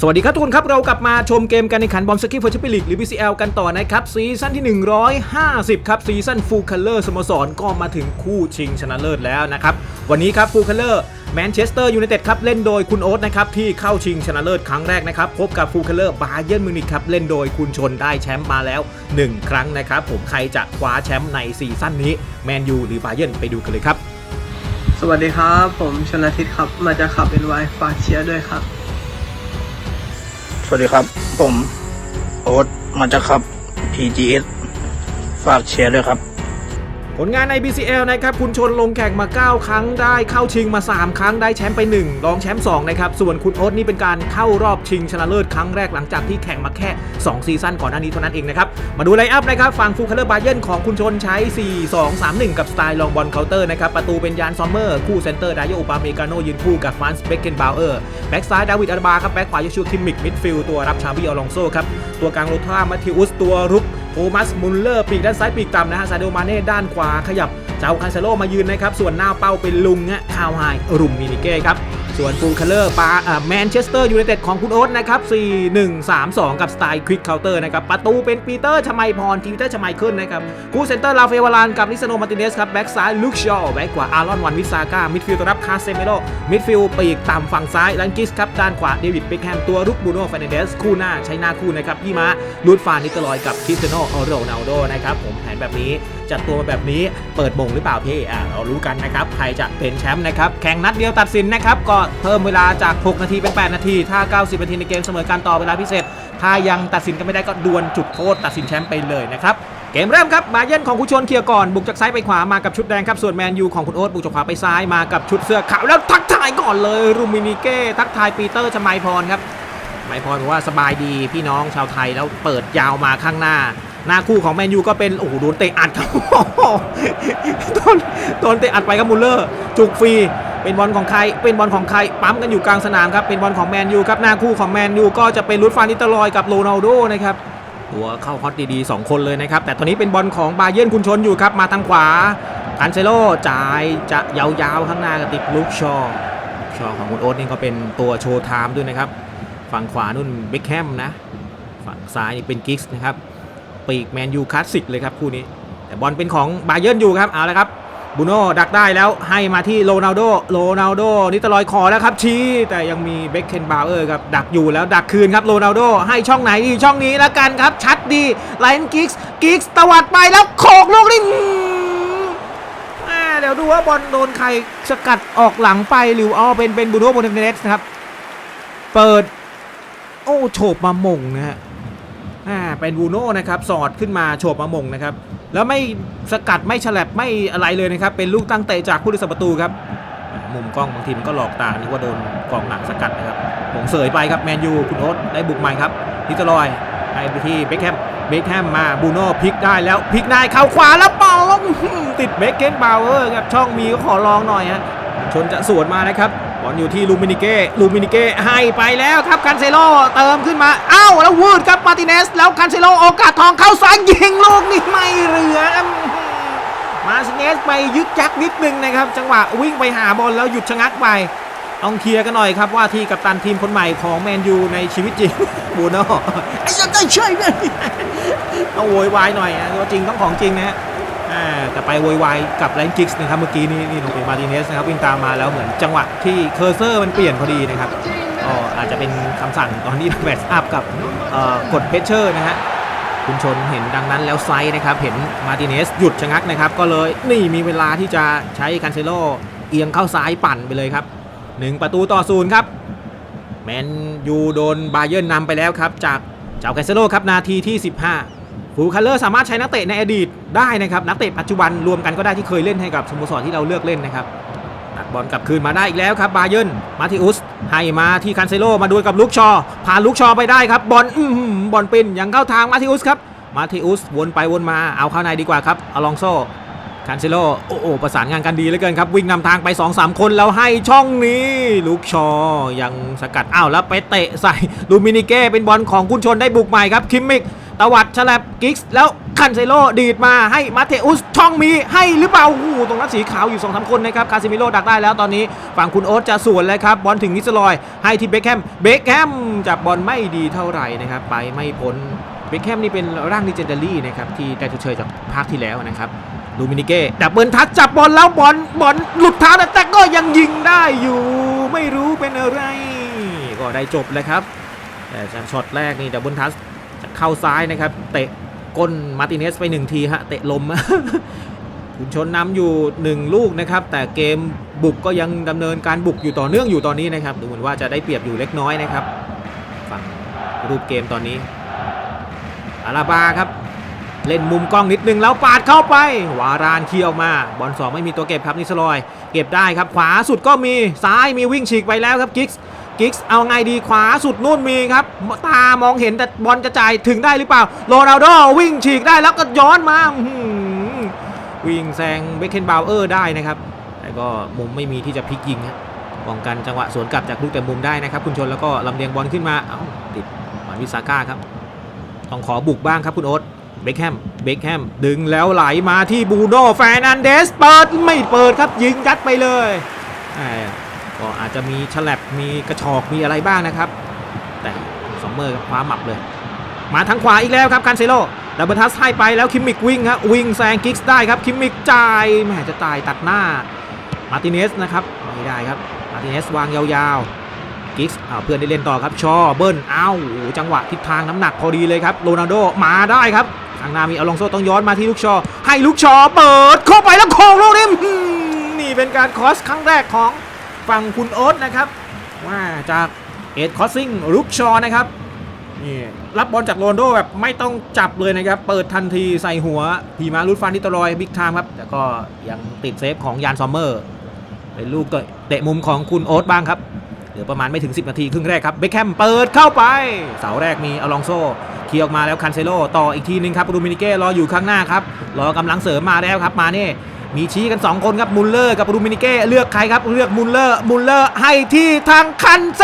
สวัสดีครับทุกคนครับ เรากลับมาชมเกมการแข่งขันบอลสกีฟอร์ชปิลิกหรือ BCL กันต่อนะครับ ซีซั่นที่ 150 ครับ ซีซั่นฟูลคัลเลอร์สโมสรก็มาถึงคู่ชิงชนะเลิศแล้วนะครับ วันนี้ครับฟูลคัลเลอร์แมนเชสเตอร์ยูไนเต็ดครับ เล่นโดยคุณโอ๊ตนะครับ ที่เข้าชิงชนะเลิศครั้งแรกนะครับ พบกับฟูลคัลเลอร์บาเยิร์นมิวนิกครับ เล่นโดยคุณชนได้แชมป์มาแล้ว 1 ครั้งนะครับผมใครจะคว้าแชมป์ในซีซั่นนี้แมนยูหรือบาเยิร์นไปดูกันเลยครับสวัสดีครับ ผมชนาทิตครับมาจากขับเป็นไวฝาเชียร์ด้วยครับ สวัสดีครับ ผมโอ๊ตมาจากครับ PGS ฝากแชร์ด้วยครับ ผลงานใน BCL นะครับคุณชนลงแข่งมา 9 ครั้งได้เข้าชิงมา 3 ครั้งได้แชมป์ไป 1 รองแชมป์2นะครับส่วนคุณโอ๊ตนี่เป็นการเข้ารอบชิงชนะเลิศครั้งแรกหลังจากที่แข่งมาแค่ 2 ซีซั่นก่อนหน้านี้เท่านั้นเองนะครับมาดูไลน์อัพนะครับฝั่งฟูลคัลเลอร์บาเยนของคุณชนใช้ 4 2 3 1 กับสไตล์ลองบอลเคาน์เตอร์นะครับประตูเป็นยานซอมเมอร์คู่เซนเตอร์ไดโยอุปาเมกาโนยืนคู่กับฟรานซ์เบคเกนบาวเออร์แบ็กซ้ายดาวิดอัลบาครับแบ็กขวายชูคิมมิกมิดฟิลด์ตัวรับชาบิอลองโซครับตัวกลางโรท่ามาทิอุสตัวรุก โทมัสมุลเลอร์ปีกด้านซ้ายปีกต่ำนะฮะซาเดมาเน่ด้านขวาขยับเจ้าคาเซโลมายืนนะครับส่วนหน้าเป้าเป็นลุงฮะคาวไฮรุมมินิเก้ครับ ส่วนฟูลคัลเลอร์ปาแมนเชสเตอร์ยูไนเต็ดของคุณโอ๊ตนะครับ 4 1 3 2 กับสไตล์ควิกเคาน์เตอร์นะครับ ประตูเป็นปีเตอร์ชมัยพรทีวิเตอร์ชมัยขึ้นนะครับคู่เซนเตอร์ลาเฟวารานกับลิซาโนมาติเนสครับ แบ็กซ้ายลุคชอว์แบ็กขวาอารอนวันวิสาก้า มิดฟิลด์ตัวรับคาเซเมโลมิดฟิลด์ปีกต่ำฝั่งซ้ายลันกิสครับ ด้านขวาเดวิดเบคแฮมตัวรุกบูโน่ฟาเนเดสคู่หน้าใช้หน้าคู่นะครับพี่มาลูดฟานนิตลอยกับคริสเตียโนโรนัลโดนะครับผมแผนแบบนี้จัดตัวมาแบบนี้เปิดมงหรือเปล่าพี่อ่าเรารู้กันนะครับใครจะเป็นแชมป์นะครับแข่งนัดเดียวตัดสินนะครับก็เพิ่มเวลาจาก 6 นาทีเป็น 8 นาที ถ้า 90 นาทีในเกมเสมอการต่อเวลาพิเศษ ถ้ายังตัดสินกันไม่ได้ก็ดวลจุดโทษตัดสินแชมป์ไปเลยนะครับ เกมเริ่มครับ บาเยนของคุณชนเคลียร์ก่อน บุกจากซ้ายไปขวามากับชุดแดงครับ ส่วนแมนยูของคุณโอ๊ตบุกจากขวาไปซ้ายมากับชุดเสื้อขาวแล้วทักทายก่อนเลยรูมินิเก้ทักทายปีเตอร์ชมัยพรครับไมายพรบอกว่าสบายดีพี่น้องชาวไทยแล้วเปิดยาวมาข้างหน้าหน้าคู่ของแมนยูก็เป็น โอ้โหโดนเตะอัดครับโดนโดนเตะอัดไปครับมุลเลอร์ จุกฟรี เป็นบอลของใคร เป็นบอลของใคร ปั๊มกันอยู่กลางสนามครับ เป็นบอลของแมนยูครับ หน้าคู่ของแมนยูก็จะเป็นลุดฟานิตลอยกับโรนัลโดนะครับตัวเข้าฮอตดีๆ 2 คนเลยนะครับ แต่ตอนนี้เป็นบอลของบาเยิร์นคุณชนอยู่ครับ มาทางขวาคันเซโลจ่ายจะยาวๆข้างหน้ากับติดลุกชอว์ชอของคุณโอ๊ตนี่ก็เป็นตัวโชว์ไทม์ด้วยนะครับ ฝั่งขวานุ่นเบคแฮมนะ ฝั่งซ้ายนี่เป็นกิกส์นะครับ ปีกแมนยูคลาสสิกเลยครับคู่นี้ แต่บอลเป็นของบาเยิร์นอยู่ครับ เอาละครับ บูโน่ดักได้แล้วให้มาที่โรนัลโดโรนัลโดนิตลอยคอแล้วครับชี้แต่ยังมีเบคเคนบาวเออร์ครับดักอยู่แล้วดักคืนครับโรนัลโดให้ช่องไหนดีช่องนี้แล้วกันครับ ชัดดีไลน์กิกส์กิกส์ตวัดไปแล้วโขกลูกนี่อืมอ่าเดี๋ยวดูว่าบอลโดนใครสกัดออกหลังไปหรืออ๋อเป็นเป็นบูโน่โมเทเนสนะครับ เปิด โอ้โฉบมาหม่งนะฮะ อ่าเป็นบูโน่นะครับสอดขึ้นมาโฉบมามงนะครับแล้วไม่สกัดไม่ฉลับไม่อะไรเลยนะครับเป็นลูกตั้งเตะจากผู้รักษาประตูครับมุมกล้องบางทีมันก็หลอกตานึกว่าโดนกองหลังสกัดนะครับหม่งเสยไปครับแมนยูคุณโอ๊ตได้บุกใหม่ครับนิตลอยให้ไปที่เบคแฮมเบคแฮมมาบูโน่พลิกได้แล้วพลิกได้เข้าขวาแล้วเป่าลงติดเบคเกนบาวเวอร์ครับช่องมีก็ขอลองหน่อยฮะชนจะสวนมานะครับ อลอยู่ที่ลูมินิเก้ลูมินิเก้ให้ไปแล้วครับคันเซโลเติมขึ้นมาอ้าวแล้ววืดครับมาติเนสแล้วคันเซโลโอกาสทองเข้าซ้ายยิงลูกนี่ไม่เหลือมาติเนสไปยึกยักนิดนึงนะครับ จังหวะวิ่งไปหาบอลแล้วหยุดชะงักไปต้องเคลียร์กันหน่อยครับว่าที่กัปตันทีมคนใหม่ของแมนยูในชีวิตจริงบูโน่ไอ้ยังไงเฉยเลยต้องโวยวายหน่อยนะตัวจริงต้องของจริงนะฮะ แต่ไปโวยวายกับแรงกิกส์นะครับเมื่อกี้นี้นี่ลงไปมาติเนสนะครับวิ่งตามมาแล้วเหมือนจังหวะที่เคอร์เซอร์มันเปลี่ยนพอดีนะครับก็อาจจะเป็นคำสั่งตอนที่แมตช์อัพกับกดเพชเชอร์นะฮะคุณชนเห็นดังนั้นแล้วไซด์นะครับ เห็นมาติเนสหยุดชะงักนะครับ ก็เลยนี่มีเวลาที่จะใช้คันเซโลเอียงเข้าซ้ายปั่นไปเลยครับหนึ่งประตูต่อศูนย์ครับ แมนยูโดนบาเยิร์นนำไปแล้วครับ จากเจ้าแคสเซโลครับนาทีที่ 15 ฟูคัลเลอร์สามารถใช้นักเตะในอดีตได้นะครับ นักเตะปัจจุบันรวมกันก็ได้ที่เคยเล่นให้กับสโมสรที่เราเลือกเล่นนะครับตัดบอลกลับคืนมาได้อีกแล้วครับบาเยิร์นมาทิอุสให้มาที่คันเซโลมาดูกับลุกชอผ่านลุกชอไปได้ครับบอลอื้อหือบอลปินยังเข้าทางมาทิอุสครับมาทิอุสวนไปวนมาเอาเข้าในดีกว่าครับอลองโซคันเซโลโอ้โอประสานงานกันดีเหลือเกินครับ วิ่งนำทางไป 2-3 คนแล้วให้ช่องนี้ ลูกชอยังสกัดอ้าวแล้วไปเตะใส่ลูมินิเก้เป็นบอลของคุณชนได้บุกใหม่ครับคิมมิก ตวัดฉลับกิกส์แล้วคันเซโลดีดมาให้มาเทอุสช่องมีให้หรือเปล่าโอ้โหตรงนั้นสีขาวอยู่2อสคนนะครับคาซิมิโร่ดักได้แล้วตอนนี้ฝั่งคุณโอ๊ตจะสวนแล้วครับบอลถึงนิสลอย ให้ที่เบคแฮมเบคแฮมจับบอลไม่ดีเท่าไหร่นะครับไปไม่พ้นเบคแฮมนี่เป็นร่างดิเจนเดารี่นะครับที่ได้ชดเชยจากภาคที่แล้วนะครับลูมินิเก้ดับเบิลทัชจับบอลแล้วบอลบอลหลุดเท้าแต่ก็ยังยิงได้อยู่ ไม่รู้เป็นอะไร ก็ได้จบเลยครับแต่จากช็อตแรกนี่ดับเบิลทัช จะเข้าซ้ายนะครับ เตะก้นมาติเนสไปหนึ่งทีฮะ เตะลมคุณชนนำอยู่ 1 ลูกนะครับ แต่เกมบุกก็ยังดำเนินการบุกอยู่ต่อเนื่องอยู่ตอนนี้นะครับ ดูเหมือนว่าจะได้เปรียบอยู่เล็กน้อยนะครับฝั่งรูปเกมตอนนี้อาราบาครับ เล่นมุมกล้องนิดนึงแล้วปาดเข้าไป วารานเคียออกมา บอลสองไม่มีตัวเก็บครับนิสลอย เก็บได้ครับขวาสุดก็มีซ้ายมีวิ่งฉีกไปแล้วครับกิกส์ กิกส์เอาไงดีขวาสุดนู่นมีครับ ตามองเห็นแต่บอลจะจ่ายถึงได้หรือเปล่า โรนัลโดวิ่งฉีกได้แล้วก็ย้อนมาหือวิ่งแซงเบคเคนบาวเออร์ได้นะครับ แต่ก็มุมไม่มีที่จะพลิกยิงครับป้องกันจังหวะสวนกลับจากลูกแต่มุมได้นะครับ คุณชนแล้วก็ลำเลียงบอลขึ้นมาเอ้าติดหวานวิสาก้าครับ ต้องขอบุกบ้างครับคุณโอ๊ตเบคแฮม เบคแฮม ดึงแล้วไหลมาที่บูโน่แฟร์นันเดส เปิดไม่เปิดครับยิงยัดไปเลย ก็อาจจะมีฉลับมีกระชอกมีอะไรบ้างนะครับ แต่สองเมอร์คว้าหมับเลย มาทางขวาอีกแล้วครับการเซโลดับเบิลทัสให้ไปแล้วคิมมิกวิ่งครับวิ่งแซงกิกส์ได้ครับคิมมิกจ่ายแหมจะตายตัดหน้ามาร์ติเนสนะครับไม่ได้ครับมาร์ติเนสวางยาวๆกิกส์อ้าเพื่อนได้เล่นต่อครับชอเบิ้ลอ้าวจังหวะทิศทางน้ำหนักพอดีเลยครับโรนัลโดมาได้ครับข้างหนามีอลองโซต้องย้อนมาที่ลูกชอ ให้ลูกชอเปิดเข้าไปแล้วโค้งลูกนี้นี่เป็นการคอสครั้งแรกของ ฝั่งคุณโอ๊ตนะครับว่าจากเอ็ดคอสซิงลูกชอนะครับนี่รับบอลจากโรนโดแบบไม่ต้องจับเลยนะครับ เปิดทันทีใส่หัวพีมารุดฟันนิตรอยบิ๊กไทม์ครับ แต่ก็ยังติดเซฟของยานซอมเมอร์ เป็นลูกเตะมุมของคุณโอ๊ตบ้างครับ เหลือประมาณไม่ถึง 10 นาทีครึ่งแรกครับเบคแฮมเปิดเข้าไป เสาแรกมีอลองโซเคลียร์ออกมาแล้วคันเซโลต่ออีกทีนึงครับรูมินิเก้รออยู่ข้างหน้าครับรอกำลังเสริมมาแล้วครับมาเน่ มีชี้กัน 2 คนครับมุลเลอร์กับรูมินิเก้เลือกใครครับเลือกมุลเลอร์มุลเลอร์ให้ที่ทางคันเซ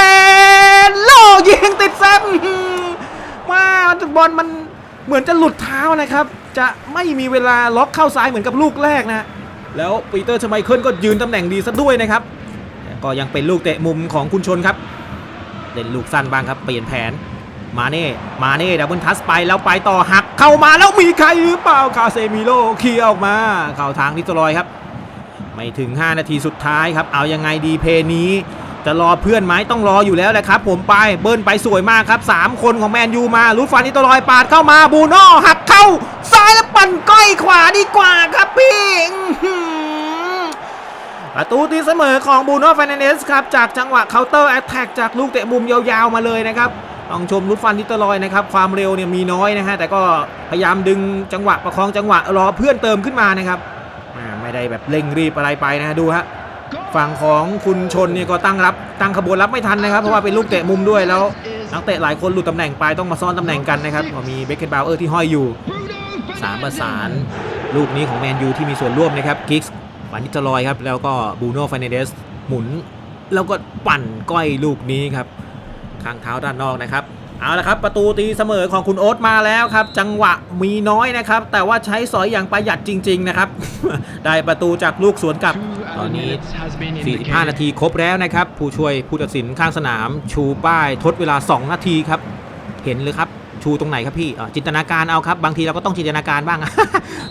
โลยิงติดเซฟว่าบอลมันเหมือนจะหลุดเท้านะครับ จะไม่มีเวลาล็อกเข้าซ้ายเหมือนกับลูกแรกนะ แล้วปีเตอร์ชไมเคิลก็ยืนตำแหน่งดีซะด้วยนะครับ ก็ยังเป็นลูกเตะมุมของคุณชนครับ เล่นลูกสั้นบ้างครับเปลี่ยนแผน มาเน่ มาเน่ดับเบิลทัสไปแล้วไปต่อหักเข้ามาแล้วมีใครหรือเปล่าคาเซมิโลเคลียร์ออกมาเข้าทางนิโตรอยครับ ไม่ถึง 5 นาทีสุดท้ายครับ เอายังไงดีเพลย์นี้ จะรอเพื่อนไหมต้องรออยู่แล้วแหละครับ ผมไปเบิ้ลไปสวยมากครับ 3 คนของแมนยูมาลูดฟันนิโตรอยปาดเข้ามาบูโน่หักเข้า ซ้ายแล้วปั่นก้อยขวาดีกว่าครับพี่ประตูตีเสมอของบูโน่ฟ r น a นสครับจากจังหวะเคาน์เตอร์แอตแทกจากลูกเตะมุมยาวๆมาเลยนะครับ ต้องชมลุดฟันนิตรอยนะครับความเร็วเนี่ยมีน้อยนะฮะแต่ก็พยายามดึงจังหวะประคองจังหวะรอเพื่อนเติมขึ้นมานะครับไม่ได้แบบเร่งรีบอะไรไปนะฮะดูฮะฝั่งของคุณชนเนี่ยก็ตั้งรับตั้งขบวนรับไม่ทันนะครับ เพราะว่าเป็นลูกเตะมุมด้วยแล้วนักเตะหลายคนหลุดตำแหน่งไปต้องมาซ่อนตำแหน่งกันนะครับก็มีเบคเคนบาวเออร์ที่ห้อยอยู่สามประสานลูกนี้ของแมนยูที่มีส่วนร่วมนะครับกิกส์วานิจลอยครับแล้วก็บูโน่ฟ r นเดสหมุน แล้วก็ปั่นก้อยลูกนี้ครับ ข้างเท้าด้านนอกนะครับเอาละครับประตูตีเสมอของคุณโอ๊ตมาแล้วครับ จังหวะมีน้อยนะครับ แต่ว่าใช้สอยอย่างประหยัดจริง ๆ นะครับ ได้ประตูจากลูกสวนกลับ ตอนนี้ 45 นาทีครบแล้วนะครับ ผู้ช่วยผู้ตัดสินข้างสนาม ชูป้ายทดเวลา 2 นาทีครับ เห็นเลยครับชูตรงไหนครับพี่อ่าจินตนาการเอาครับ บางทีเราก็ต้องจินตนาการบ้าง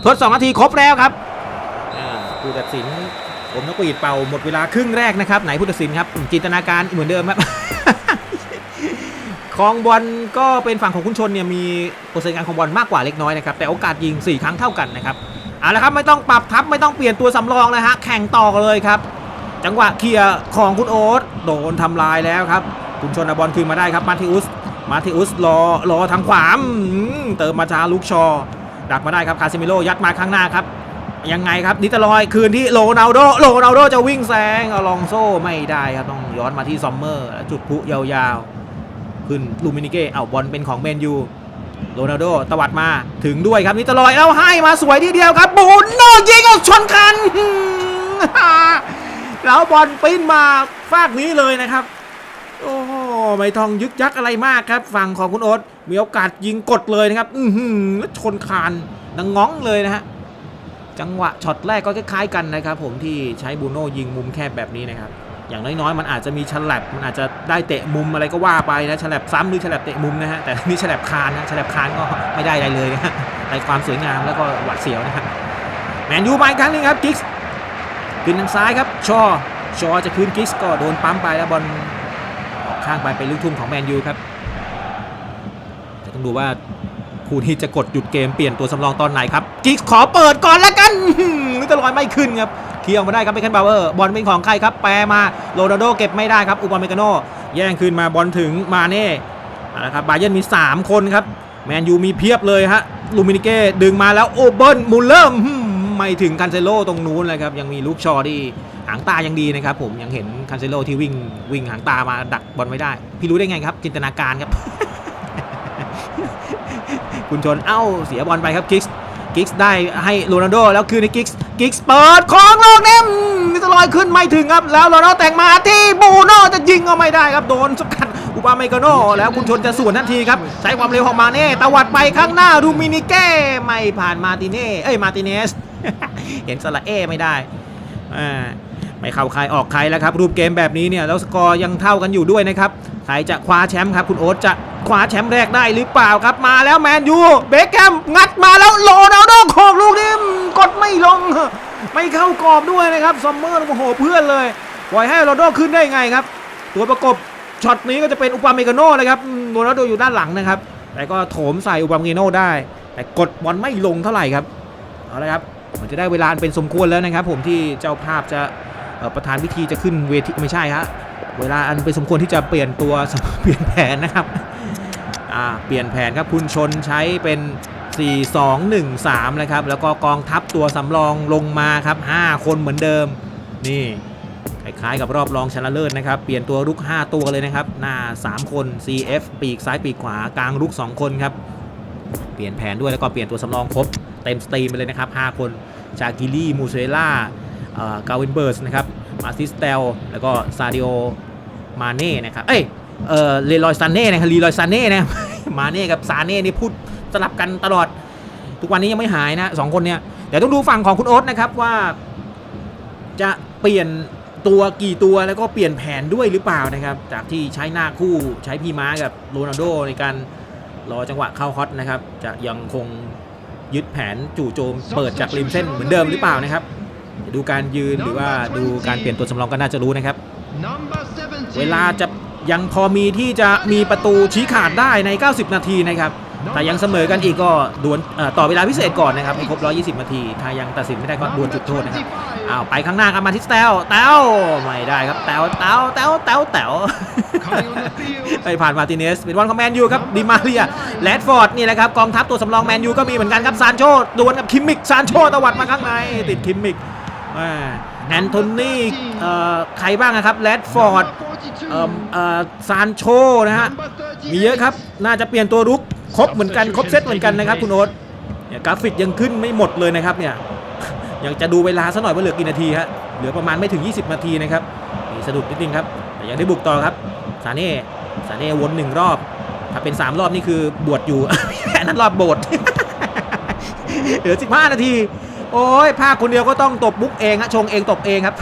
ทด 2 นาทีครบแล้วครับอ่าผู้ตัดสินผมนกหวีดเป่าหมดเวลาครึ่งแรกนะครับไหนผู้ตัดสินครับจินตนาการเหมือนเดิมครับ ครองบอลก็เป็นฝั่งของคุณชนเนี่ยมีเปอร์เซ็นต์การครองบอลมากกว่าเล็กน้อยนะครับแต่โอกาสยิง 4 ครั้งเท่ากันนะครับเอาละครับไม่ต้องปรับทับไม่ต้องเปลี่ยนตัวสำรองเลยฮะแข่งต่อเลยครับ จังหวะเคลียร์ของคุณโอ๊ตโดนทำลายแล้วครับคุณชนบอลคืนมาได้ครับมาทิอุสมาทิอุสรอรอทางขวามเติมมาชาลูกชอ ดักมาได้ครับคาซิมิโลยัดมาข้างหน้าครับยังไงครับนิตลอยคืนที่โรนัลโดโรนัลโดจะวิ่งแซงอลองโซ่ไม่ได้ครับต้องย้อนมาที่ซอมเมอร์ จุดพุยาวๆ ขึ้นลูมินิเก้เอาบอลเป็นของแมนยูโรนัลโดตวัดมาถึงด้วยครับนิตลอยแล้วให้มาสวยทีเดียวครับบูนโนยิงเอาชนคันแล้วบอลปิ้นมาฟากนี้เลยนะครับ โอ้ไม่ต้องยึกยักอะไรมากครับ ฝั่งของคุณโอ๊ตมีโอกาสยิงกดเลยนะครับ อือหือแล้วชนคานดังง้องเลยนะฮะจังหวะช็อตแรกก็คล้ายๆกันนะครับ ผมที่ใช้บูโน่ยิงมุมแคบแบบนี้นะครับ อย่างน้อยๆ มันอาจจะมีฉลับมันอาจจะได้เตะมุมอะไรก็ว่าไปนะฉลับซ้ำหรือฉลับเตะมุมนะฮะแต่นี่ฉลับคานนะฉลับคานก็ไม่ได้อะไรเลยนะฮะในความสวยงามแล้วก็หวาดเสียวนะฮะแมนยูมาอีกครั้งหนึงครับกิกส์ขึ้นทางซ้ายครับชอชอจะคืนกิกส์ก็โดนปั๊มไปแล้วบอลออกข้างไปเป็นลูกทุ่งของแมนยูครับแต่ต้องดูว่าคู่นี้จะกดหยุดเกมเปลี่ยนตัวสำรองตอนไหนครับกิกส์ขอเปิดก่อนแล้วกันนึกตลอยไม่ขึ้นครับ เคลียร์มาได้ครับเบคแคนบาวเวอร์บอลเป็นของใครครับแปรมาโรนัลโดเก็บไม่ได้ครับอุปาเมกาโนแย่งคืนมาบอลถึงมาเน่เอาละครับบาเยนมี 3 คนครับแมนยูมีเพียบเลยฮะลูมินิเก้ดึงมาแล้วโอเบิร์นมูลเลอร์ไม่ถึงคันเซโลตรงนู้นเลยครับยังมีลูกชอที่หางตายังดีนะครับผมยังเห็นคันเซโลที่วิ่งวิ่งหางตามาดักบอลไม่ได้ พี่รู้ได้ไงครับ จินตนาการครับ คุณชนเอ้าเสียบอลไปครับกิกส์กิกส์ได้ให้โรนัลโดแล้วคืนให้กิกส์ กิกส์เปิดของลูกนี้อืมมิสลอยขึ้นไม่ถึงครับ แล้วโรนัลแต่งมาที่บูโน่จะยิงก็ไม่ได้ครับโดนสกัดอุปาเมกาโนแล้วคุณชนจะสวนทันทีครับ ใช้ความเร็วของมาเน่ตวัดไปข้างหน้าดูมินิเก้ไม่ผ่านมาติเน่เอ้ยมาติเนส เห็นสละเอไม่ได้อ่า ไม่เข้าใครออกใครแล้วครับรูปเกมแบบนี้เนี่ยแล้วสกอร์ยังเท่ากันอยู่ด้วยนะครับใครจะคว้าแชมป์ครับคุณโอ๊ตจะคว้าแชมป์แรกได้หรือเปล่าครับมาแล้วแมนยูเบคแฮมงัดมาแล้วโรนัลโดโขกลูกนี้อืมกดไม่ลง ไม่เข้ากรอบด้วยนะครับซัมเมอร์โอ้โหเพื่อนเลยปล่อยให้โรนัลโดขึ้นได้ไงครับ ตัวประกบช็อตนี้ก็จะเป็นอุปาเมกาโน่เลยครับโรนัลโดอยู่ด้านหลังนะครับแต่ก็โถมใส่อุปาเมกาโน่ได้ แต่กดบอลไม่ลงเท่าไหร่ครับเอาละครับมันจะได้เวลาเป็นสมควรแล้วนะครับ ผมที่เจ้าภาพจะ ประธานพิธีจะขึ้นเวทีไม่ใช่ฮะเวลาอันเป็นสมควรที่จะเปลี่ยนตัวเปลี่ยนแผนนะครับเปลี่ยนแผนครับคุณชนใช้เป็น 4 2 1 3นะครับแล้วก็กองทัพตัวสำรองลงมาครับ 5 คนเหมือนเดิม นี่คล้ายๆกับรอบรองชนะเลิศนะครับ เปลี่ยนตัวรุก 5 ตัวเลยนะครับ หน้า 3 คน CF ปีกซ้ายปีกขวากลางรุก 2 คนครับ เปลี่ยนแผนด้วยแล้วก็เปลี่ยนตัวสำรองครบ เต็มสตรีมไปเลยนะครับ 5 คนชากิลี่มูเซล่า กาวินเบิร์สนะครับมาซิสเตลแล้วก็ซาดิโอมาเน่นะครับเอ้ยเออเลลอยซานเน่นะครับลีลอยซานเน่นะมาเน่กับซาเน่นี่พูดสลับกันตลอด ทุกวันนี้ยังไม่หายนะสองคนเนี่ยเดี๋ยวต้องดูฝั่งของคุณโอ๊ตนะครับว่าจะเปลี่ยนตัวกี่ตัวแล้วก็เปลี่ยนแผนด้วยหรือเปล่านะครับ จากที่ใช้หน้าคู่ใช้พี่ม้ากับโรนัลโดในการรอจังหวะเข้าฮอตนะครับ จะยังคงยึดแผนจู่โจมเปิดจากริมเส้นเหมือนเดิมหรือเปล่านะครับ ดี๋ยวดูการยืนหรือว่าดูการเปลี่ยนตัวสำรองก็น่าจะรู้นะครับ เวลาจะยังพอมีที่จะมีประตูชี้ขาดได้ใน 90 นาทีนะครับถ้ายังเสมอกันอีกก็ดวลเอ่อต่อเวลาพิเศษก่อนนะครับให้ครบ 120 นาที ถ้ายังตัดสินไม่ได้ก็ดวลจุดโทษนะครับอ้าวไปข้างหน้าครับมาที่แตวแตวไม่ได้ครับแตวแตวแตวแตวแตวไปผ่านมาร์ติเนสเป็นบอลของแมนยูครับดิมาเรียแรดฟอร์ดนี่แหละครับกองทัพตัวสำรองแมนยูก็มีเหมือนกันครับซานโชดวลกับคิมมิกซานโชตวัดมาข้างในติดคิมมิกอ่า แอนโทนี่ใครบ้างนะครับแรดฟอร์ดซานโชนะฮะ มีเยอะครับ น่าจะเปลี่ยนตัวรุก ครบเหมือนกัน ครบเซตเหมือนกันนะครับคุณโอ๊ตเนี่ยกราฟิกยังขึ้นไม่หมดเลยนะครับเนี่ยยากจะดูเวลาซะหน่อยว่าเหลือกี่นาทีฮะ เหลือประมาณไม่ถึง 20 นาทีนะครับมีสะดุดนิดนึงครับ แต่ยังได้บุกต่อครับ ซาเน่ ซาเน่วนหนึ่งรอบ ถ้าเป็น 3 รอบนี่คือบวชอยู่นนั้นรอบโบสถ์เหลือ 15 นาที โอ้ยภาคคนเดียวก็ต้องตบมุกเองฮะชงเองตบเองครับ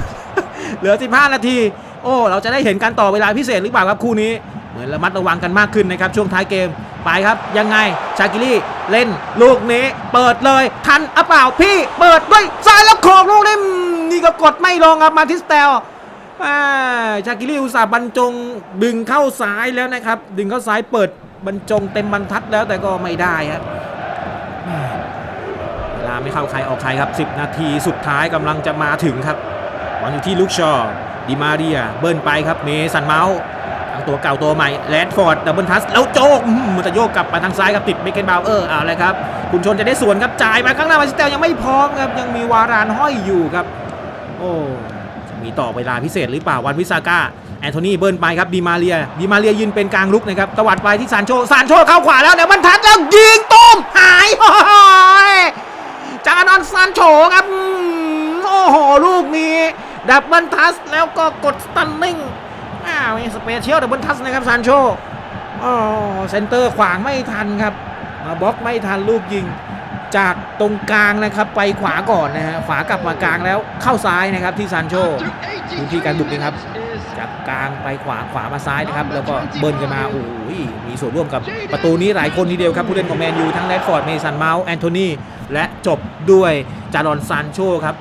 เหลือ 15 นาที โอ้ เราจะได้เห็นการต่อเวลาพิเศษหรือเปล่าครับคู่นี้ เหมือนระมัดระวังกันมากขึ้นนะครับ ช่วงท้ายเกม ไปครับ ยังไง ชากิลี่เล่นลูกนี้ เปิดเลย ทันอะเปล่าพี่ เปิดด้วยซ้ายแล้วโขกลูกนี้นี่ก็กดไม่ลงครับมาทิสเตลอ่าชากิลี่อุตส่าห์บรรจงดึงเข้าซ้ายแล้วนะครับ ดึงเข้าซ้ายเปิดบรรจงเต็มบรรทัดแล้วแต่ก็ไม่ได้ครับาไม่เข้าใครออกใครครับ 10 นาทีสุดท้ายกำลังจะมาถึงครับบอลอยู่ที่ลูกชอดิมาเรียเบิ้ลไปครับเมสันเมาส์ทั้งตัวเก่าตัวใหม่แรดฟอร์ดดับเบิลทัสแล้วโจกมันจะโยกกลับมาทางซ้ายครับติดเมเกนบาวเออร์เอาเลยครับคุณชนจะได้ส่วนครับจ่ายมาข้างหน้ามาสเตลยังไม่พร้อมครับยังมีวารานห้อยอยู่ครับ โอ้มีต่อเวลาพิเศษหรือเปล่าวันวิซาก้าแอนโทนีเบิ้ลไปครับดีมาเรียดีมาเรียยืนเป็นกลางลุกนะครับตวัดไปที่ซานโชซานโชเข้าขวาแล้วเดี๋ยวมันทัดแล้วยิงตุ้มหายโอ้ยจานอนซานโฉครับโอ้โห ลูกนี้ ดับเบิลทัสแล้วก็กดสตันนิ่งอ้าวสเปเชียลดับเบิลทัสนะครับซานโชโอ้เซนเตอร์ขวางไม่ทันครับ มาบล็อกไม่ทันลูกยิง จากตรงกลางนะครับ ไปขวาก่อนนะฮะขวากลับมากลางแล้วเข้าซ้ายนะครับที่ซานโชพื้นที่การบุกนี่ครับจากกลางไปขวาขวามาซ้ายนะครับ แล้วก็เบิร์นกันมาโอ้ยมีส่วนร่วมกับประตูนี้หลายคนทีเดียวครับ ผู้เล่นของแมนยูทั้งแรดฟอร์ดเมสันเมาส์แอนโทนี และจบด้วยจารอนซานโชครับ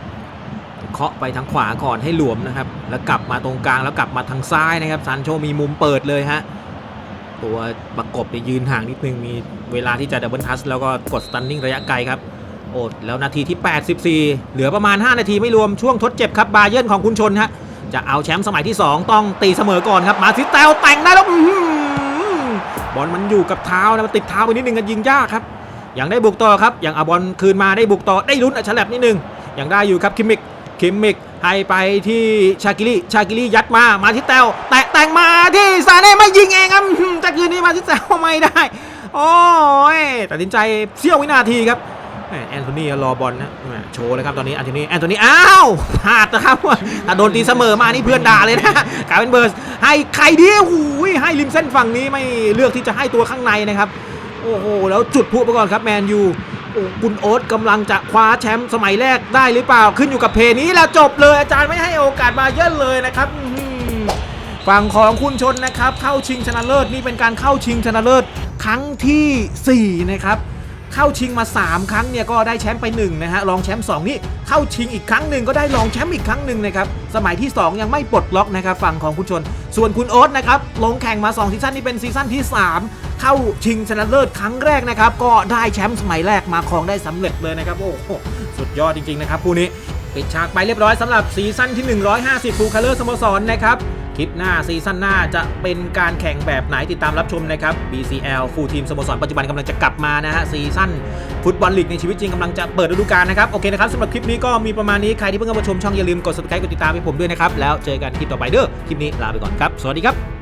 เคาะไปทางขวาก่อนให้หลวมนะครับ แล้วกลับมาตรงกลางแล้วกลับมาทางซ้ายนะครับซานโชมีมุมเปิดเลยฮะตัวประกบเนี่ยยืนห่างนิดนึงมีเวลาที่จะดับเบิลทัชแล้วก็กดสตันนิ่งระยะไกลครับโอ้แล้วนาทีที่ 84 เหลือประมาณ 5 นาทีไม่รวมช่วงทดเจ็บครับบาเยิร์นของคุณชนฮะจะเอาแชมป์สมัยที่ 2 ต้องตีเสมอก่อนครับ มาซิสเตลแต่งได้แล้วบอลมันอยู่กับเท้านะมันติดเท้าไปนิดนึงกันยิงยากครับ ยังได้บุกต่อครับยังเอาบอลคืนมาได้บุกต่อได้ลุ้นอัฉลับนิดนึงยังได้อยู่ครับคิมมิกคิมมิกให้ไปที่ชากิลีชากิลียัดมามาที่แตวแตะแต่งมาที่ซาเน่ไม่ยิงเองครับจะคืนนี้มาที่แตวไม่ได้ โอ้ยตัดสินใจเสี้ยววินาทีครับแอนโทนีรอบอลนะโชว์เลยครับตอนนี้แอนโทนีแอนโทนีอ้าวพลาดนะครับถ้าโดนตีเสมอมานี่เพื่อนด่าเลยนะกลายเป็นเบอร์สให้ใครดีหูยให้ริมเส้นฝั่งนี้ไม่เลือกที่จะให้ตัวข้างในนะครับ โอ้โหแล้วจุดพลุไปก่อนครับแมนยูโอ้คุณโอ๊ตกำลังจะคว้าแชมป์สมัยแรกได้หรือเปล่าขึ้นอยู่กับเพลนี้แล้วจบเลยอาจารย์ไม่ให้โอกาสมาเยอะเลยนะครับฝั่งของคุณชนนะครับ เข้าชิงชนะเลิศนี่เป็นการเข้าชิงชนะเลิศครั้งทีสี่4 นะครับ เข้าชิงมา 3 ครั้งเนี่ยก็ได้แชมป์ไป1นะฮะรองแชมป์2นี่เข้าชิงอีกครั้งหนึ่งก็ได้รองแชมป์อีกครั้งหนึ่งนะครับสมัยที่ 2 ยังไม่ปลดล็อกนะครับฝั่งของคุณชน ส่วนคุณโอ๊ตนะครับลงแข่งมา2ซีซั่นนี่เป็นซีซั่นที่ 3 เข้าชิงชนะเลิศครั้งแรกนะครับก็ได้แชมป์สมัยแรกมาครองได้สำเร็จเลยนะครับโอ้โหสุดยอดจริงๆนะครับคู่นี้ปิดฉากไปเรียบร้อยสำหรับซีซั่นที่ 150ฟูลคัลเลอร์สโมสรนะครับ ลิปหน้าซีซั่นหน้าจะเป็นการแข่งแบบไหนติดตามรับชมนะครับ BCL ฟูลทีมสโมสรปัจจุบันกำลังจะกลับมานะฮะซีซั่นฟุตบอลลีกในชีวิตจริงกำลังจะเปิดฤดูกาลนะครับ โอเคนะครับสำหรับคลิปนี้ก็มีประมาณนี้ ใครที่เพิ่งเข้ามาชมช่องอย่าลืมกด subscribe กดติดตามให้ผมด้วยนะครับ แล้วเจอกันคลิปต่อไปเด้อคลิปนี้ลาไปก่อนครับ สวัสดีครับ